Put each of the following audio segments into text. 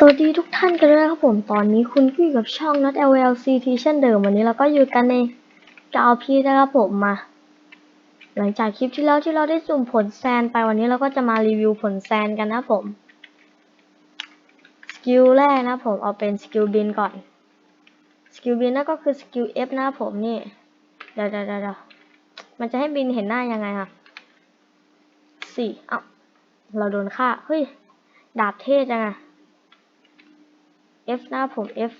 สวัสดีทุกท่านกันด้วยครับผมตอนนี้คุณก็อยู่กับช่อง not LLCT เช่นเดิมวันนี้เราก็อยู่กันในกาวพีนะครับผมมา หลังจากคลิปที่แล้วที่เราได้สุ่มผลแซนไปวันนี้เราก็จะมารีวิวผลแซนกันนะผมสกิลแรกนะผมเอาเป็นสกิลบินก่อนสกิลบินนั่นก็คือสกิล F นะผมนี่เดี๋ยวเดี๋ยวเดี๋ยวมันจะให้บินเห็นหน้ายังไงอะสี่เอ้าเราโดนฆ่าเฮ้ยดาบเท่จังอะ F หน้าผม F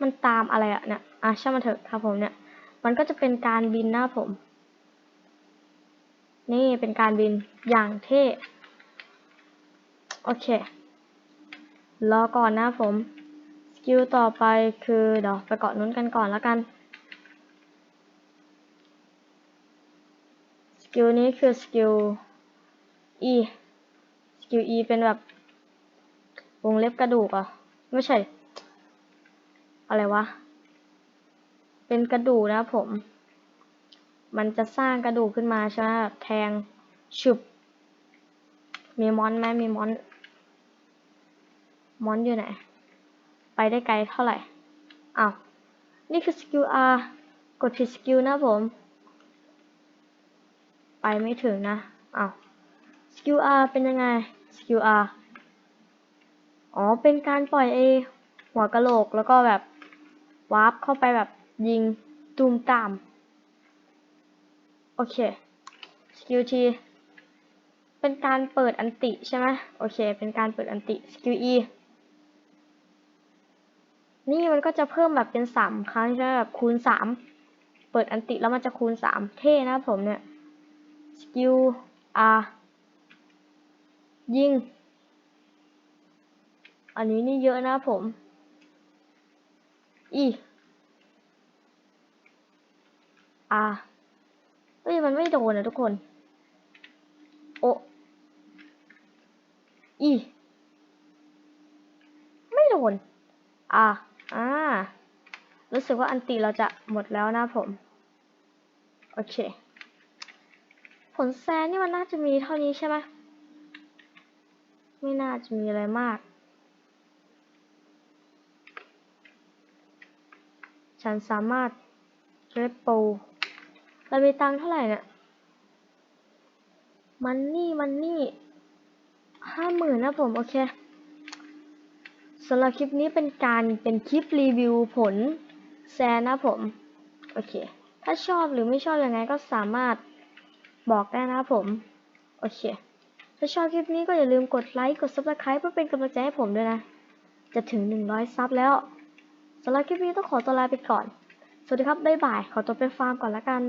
มันตามอะไรอะเนี่ย อะช่างมันเถอะครับผมเนี่ย มันก็จะเป็นการบินหน้าผม นี่เป็นการบินอย่างเท่ โอเค รอก่อนนะผม สกิลต่อไปคือ เดี๋ยวไปเกาะนู้นกันก่อนแล้วกัน สกิลนี้คือสกิล E สกิล E เป็นแบบวงเล็บกระดูกอะ ไม่ใช่ อะไรวะ เป็นกระดูกนะผม มันจะสร้างกระดูกขึ้นมาใช่ไหมแบบแทงฉุบ มีมอนไหมมีมอน มอนอยู่ไหน ไปได้ไกลเท่าไหร่อ้าว นี่คือสกิล R กดผิดสกิลนะผม ไปไม่ถึงนะอ้าว สกิล R เป็นยังไงสกิล R อ๋อ เป็นการปล่อยเอหัวกะโหลกแล้วก็แบบวาร์ปเข้าไปแบบยิงตูมตาม โอเคสกิล T เป็นการเปิดอันติใช่ไหมโอเค เป็นการเปิดอันติสกิล E นี่มันก็จะเพิ่มแบบเป็นสามครั้งใช่ไหมแบบคูณสามเปิดอันติแล้วมันจะคูณสามเท่นะผมเนี่ยสกิล R ยิง อันนี้นี่เยอะนะผม อีอาเอ้ย มันไม่โดนนะทุกคน โออีไม่โดน อ่า อ่า รู้สึกว่าอันติเราจะหมดแล้วนะผม โอเค ผลแซนนี่มันน่าจะมีเท่านี้ใช่ไหม ไม่น่าจะมีอะไรมาก ฉันสามารถเก็บโปรเรามีตังเท่าไหร่เนี่ย มันนี่มันนี่ห้าหมื่นนะผม โอเคสำหรับคลิปนี้เป็นการเป็นคลิปรีวิวผลแซนนะผม โอเค ถ้าชอบหรือไม่ชอบอยังไงก็สามารถบอกได้นะผม โอเค ถ้าชอบคลิปนี้ก็อย่าลืมกดไลค์ กด subscribe เพื่อเป็นกำลังใจให้ผมด้วยนะ จะถึง 100 ซับแล้วสำหรับคลิปนี้ต้องขอตัวลาไปก่อน สวัสดีครับ บ๊ายบาย ขอตัวไปฟาร์มก่อนละกัน